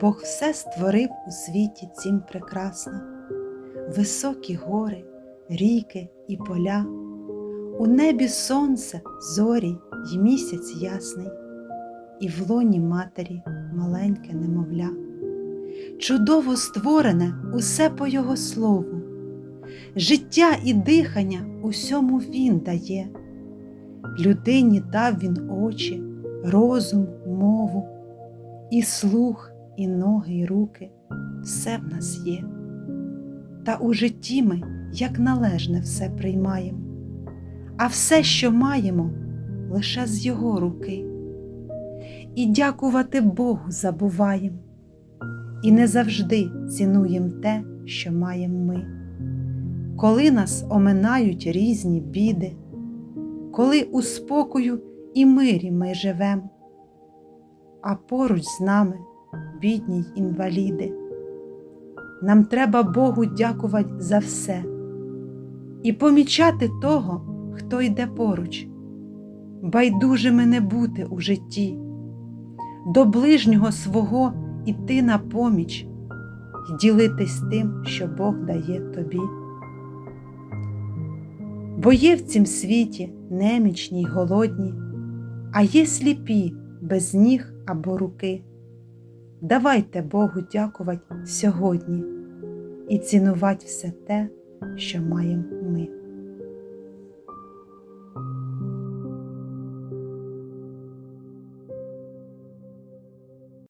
Бог все створив у світі цім прекрасно, високі гори, ріки і поля, у небі сонце, зорі й місяць ясний, і в лоні матері маленьке немовля. Чудово створене усе по Його слову, життя і дихання усьому Він дає. Людині дав він очі, розум, мову, і слух, і ноги, і руки все в нас є. Та у житті ми, як належне, все приймаємо, а все, що маємо, лише з Його руки. І дякувати Богу забуваємо, і не завжди цінуємо те, що маємо ми. Коли нас оминають різні біди, коли у спокою і мирі ми живем, а поруч з нами бідні й інваліди. Нам треба Богу дякувати за все і помічати того, хто йде поруч, байдужими не бути у житті, до ближнього свого іти на поміч і ділитись тим, що Бог дає тобі. Бо є в цім світі немічні й голодні, а є сліпі без ніг або руки. Давайте Богу дякувати сьогодні і цінувати все те, що маємо ми.